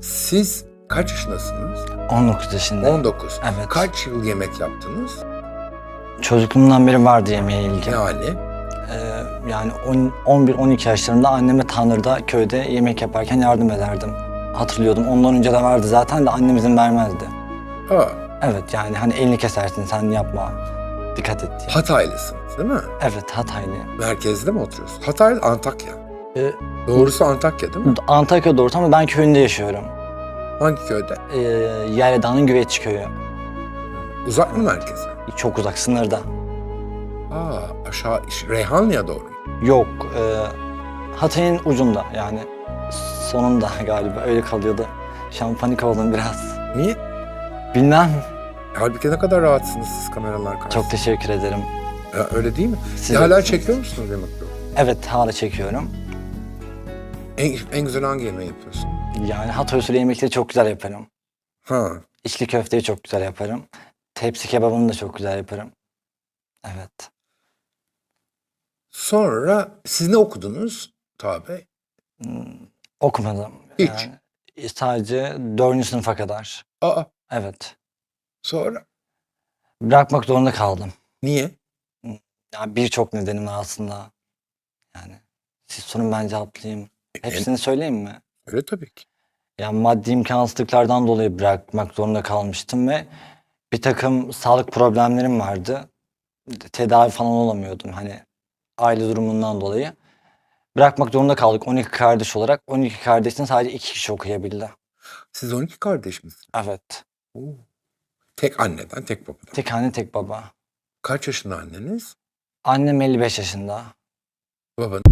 Siz kaç yaşındasınız? 19 yaşında. 19. Evet. Kaç yıl yemek yaptınız? Çocukluğumdan beri vardı yemeğe ilgi. Yani Ee, yani 11-12 yaşlarında anneme Tanrı'da köyde yemek yaparken yardım ederdim. Hatırlıyordum. Ondan önce de vardı zaten de annem izin vermezdi. Aa, Evet yani hani elini kesersin sen yapma. Dikkat et diye. Hataylısınız değil mi? Evet Hataylı. Merkezde mi oturuyorsun? Hatay, Antakya. Ee, Doğrusu Antakya değil mi? Antakya doğru ama ben köyünde yaşıyorum. Hangi köyde? Ee, Yayladağ'ın Güveç köyü. Uzak mı merkeze? Çok uzak sınırda. Aa, aşağı, Reyhanlı'ya doğru. Yok. E, Hatay'ın ucunda yani sonunda galiba öyle kalıyordu. Şu an panik oldum biraz. Niye? Bilmem. Halbuki ne kadar rahatsınız siz kameralar karşısında. Çok teşekkür ederim. Ya, öyle değil mi? Siz hala çekiyor musunuz yemekleri? Evet hala çekiyorum. En, en güzel hangi yemeği yapıyorsun? Yani Hatay usulü yemekleri çok güzel yaparım. Ha, İçli köfteyi çok güzel yaparım. Tepsi kebabını da çok güzel yaparım. Evet. sonra siz ne okudunuz Tabi? Hmm, Okumadım. Hiç. Yani sadece dördüncü sınıfa kadar. Aa, Evet. sonra? Bırakmak zorunda kaldım. Niye? Yani birçok nedenim aslında. Yani siz sorun ben cevaplayayım. En- Hepsini söyleyeyim mi? Öyle tabii ki. Yani maddi imkansızlıklardan dolayı bırakmak zorunda kalmıştım ve bir takım sağlık problemlerim vardı. Tedavi falan olamıyordum hani aile durumundan dolayı. Bırakmak zorunda kaldık 12 kardeş olarak. 12 kardeşin sadece 2 kişi okuyabildi. Siz 12 kardeş misiniz? Evet. Oo. Tek anneden, tek babadan. Tek anne tek baba. Kaç yaşında anneniz? Annem 55 yaşında. Babanız